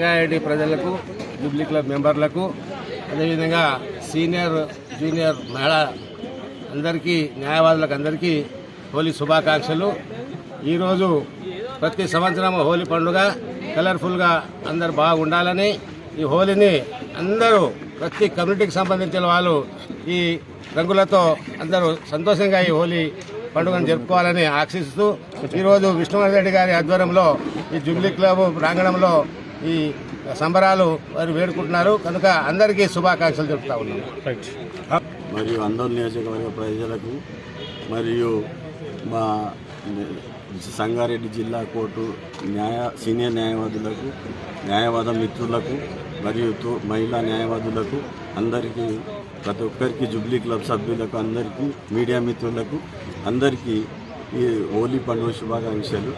రంగారెడ్డి ప్రజలకు Jubilee club మెంబర్లకు అదేవిధంగా senior junior మహిళా అందరికీ న్యాయవాదులకు అందరికీ హోలీ శుభాకాంక్షలు. ఈరోజు ప్రతి సంవత్సరం హోలీ పండుగ కలర్ఫుల్గా అందరు బాగుండాలని ఈ హోలీని అందరూ ప్రతి కమ్యూనిటీకి సంబంధించిన వాళ్ళు ఈ రంగులతో అందరూ సంతోషంగా ఈ హోలీ పండుగను జరుపుకోవాలని ఆశిస్తూ ఈరోజు విష్ణువర్ధన్ రెడ్డి గారి ఆధ్వర్యంలో ఈ జూబ్లీ క్లబ్ ప్రాంగణంలో ఈ సంబరాలు వారు వేడుకుంటున్నారు. కనుక అందరికీ శుభాకాంక్షలు చెప్తా ఉన్నాం. మరియు అందరు నియోజకవర్గ ప్రజలకు మరియు మా సంగారెడ్డి జిల్లా కోర్టు న్యాయ సీనియర్ న్యాయవాదులకు న్యాయవాద మిత్రులకు మరియు తో- మహిళా న్యాయవాదులకు అందరికీ ప్రతి ఒక్కరికి జుబ్లీ క్లబ్ సభ్యులకు అందరికీ మీడియా మిత్రులకు అందరికీ ఈ హోలీ పండుగ శుభాకాంక్షలు.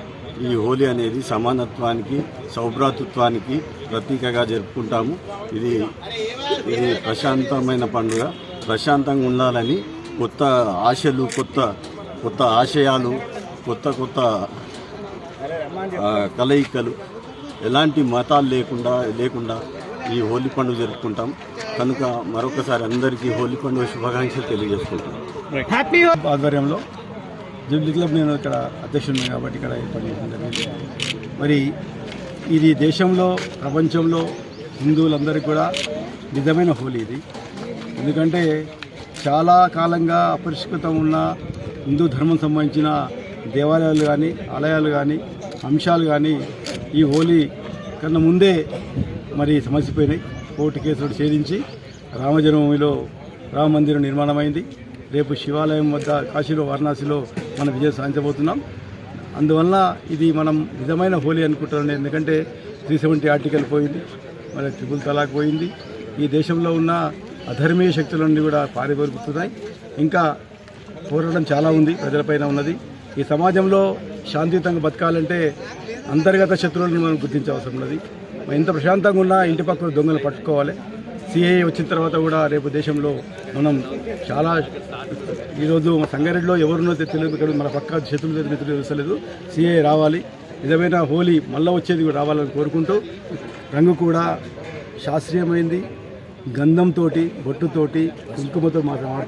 ఈ హోలీ అనేది సమానత్వానికి సౌభ్రాతృత్వానికి ప్రతీకగా జరుపుకుంటాము. ఇది ఇది ప్రశాంతమైన పండుగ. ప్రశాంతంగా ఉండాలని కొత్త ఆశలు కొత్త కొత్త ఆశయాలు కొత్త కొత్త కలయికలు ఎలాంటి మతాలు లేకుండా లేకుండా ఈ హోలీ పండుగ జరుపుకుంటాం. కనుక మరొకసారి అందరికీ హోలీ పండుగ శుభాకాంక్షలు తెలియజేసుకుంటాం ఆధ్వర్యంలో జూబ్లీ క్లబ్ నేను ఇక్కడ అధ్యక్షుడిని కాబట్టి ఇక్కడ ఏర్పాటు చేయడం జరిగింది మరి ఇది దేశంలో ప్రపంచంలో హిందువులందరికీ కూడా నిజమైన హోలీ ఇది. ఎందుకంటే చాలా కాలంగా అపరిష్కృతం ఉన్న హిందూ ధర్మం సంబంధించిన దేవాలయాలు కానీ ఆలయాలు కానీ అంశాలు కానీ ఈ హోలీ కన్నా ముందే మరి సమసిపోయినాయి. కోర్టు కేసులు ఛేదించి రామజన్మభూమిలో రామ మందిరం నిర్మాణమైంది. రేపు శివాలయం వద్ద కాశీలో వారణాసిలో మనం విజయం సాధించబోతున్నాం. అందువల్ల ఇది మనం నిజమైన హోలీ అనుకుంటున్నాను ఎందుకంటే త్రీ సెవెంటీ ఆర్టికల్ పోయింది మరి ట్రిపుల్ తలాక్ పోయింది. ఈ దేశంలో ఉన్న అధర్మీయ శక్తులన్నీ కూడా పారిపోతున్నాయి ఇంకా పోరాటం చాలా ఉంది ప్రజలపైన ఉన్నది. ఈ సమాజంలో శాంతియుతంగా బతకాలంటే అంతర్గత శత్రువులను మనం గుర్తించవలసి ఉన్నది. ఎంత ప్రశాంతంగా ఉన్నా ఇంటి పక్కన దొంగలు పట్టుకోవాలి. సిఏ వచ్చిన తర్వాత కూడా రేపు దేశంలో మనం చాలా ఈరోజు మా సంగారెడ్డిలో ఎవరున్నో తెలియదు ఇక్కడ మన పక్క శత్రువులు మిత్రులు తెలుస్తలేదు సిఏ రావాలి. నిజమైన హోలీ మళ్ళీ వచ్చేది కూడా రావాలని కోరుకుంటూ రంగు కూడా శాస్త్రీయమైంది. గంధంతో బొట్టుతోటి కుంకుమతో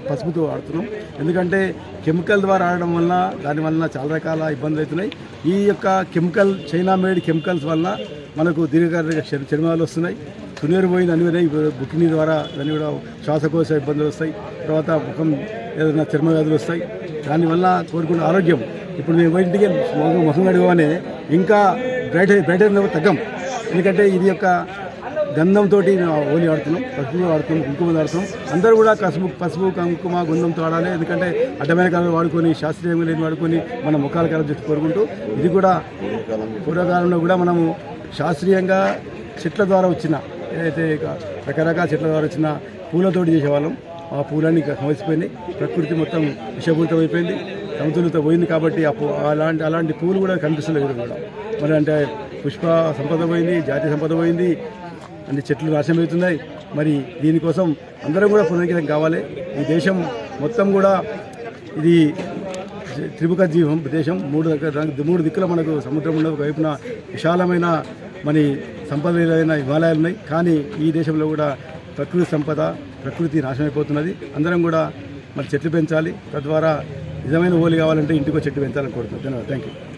పసుపుతో ఆడుతున్నాం. ఎందుకంటే కెమికల్ ద్వారా ఆడడం వలన దానివల్ల చాలా రకాల ఇబ్బందులు అవుతున్నాయి. ఈ యొక్క కెమికల్ చైనా మేడ్ కెమికల్స్ వల్ల మనకు దీర్ఘకాలిక చర్మాలు వస్తున్నాయి. సునీరు పోయిన అన్ని బుకింగ్ ద్వారా దాన్ని కూడా శ్వాసకోశ ఇబ్బందులు వస్తాయి. తర్వాత ముఖం ఏదైనా చర్మ వ్యాధులు వస్తాయి. దానివల్ల కోరుకున్న ఆరోగ్యం. ఇప్పుడు మేము ఇంటికి మొహం మొహం కడుగుగానే ఇంకా బ్రైట్ బ్రైట్ తగ్గం. ఎందుకంటే ఇది యొక్క గంధంతో హోలీ ఆడుతున్నాం. పసుపు ఆడుతున్నాం కుంకుమ ఆడుతున్నాం. అందరూ కూడా పసుపు పసుపు కుంకుమ గంధంతో ఆడాలి. ఎందుకంటే అడ్డమైన కాలం వాడుకొని శాస్త్రీయంగా లేని వాడుకొని మన ముఖాల కాలం చుట్టూ కోరుకుంటూ ఇది కూడా పూర్వకాలంలో కూడా మనము శాస్త్రీయంగా చెట్ల ద్వారా వచ్చిన ఏదైతే రకరకాల చెట్ల ద్వారా వచ్చిన పూలతోటి చేసేవాళ్ళం ఆ పూలన్నీ సమసిపోయినాయి. ప్రకృతి మొత్తం విషపూరితం అయిపోయింది. సమతుల్యత పోయింది కాబట్టి ఆ అలాంటి అలాంటి పూలు కూడా కనిపిస్తలేదు కూడా. మరి అంటే పుష్ప సంపద పోయింది జాతీయ సంపద పోయింది అన్ని చెట్లు నాశనం అవుతున్నాయి. మరి దీనికోసం అందరం కూడా పునరంకితం కావాలి. ఈ దేశం మొత్తం కూడా ఇది త్రిముఖ జీవం దేశం మూడు మూడు దిక్కుల మనకు సముద్రం ఉన్న వైపున విశాలమైన మరి సంపదలైన హిమాలయాలు ఉన్నాయి. కానీ ఈ దేశంలో కూడా ప్రకృతి సంపద ప్రకృతి నాశనమైపోతున్నది అందరం కూడా మరి చెట్లు పెంచాలి. తద్వారా నిజమైన హోలీ కావాలంటే ఇంటికో చెట్టు పెంచాలని కోరుతున్నాను ధన్యవాదాలు థ్యాంక్ యూ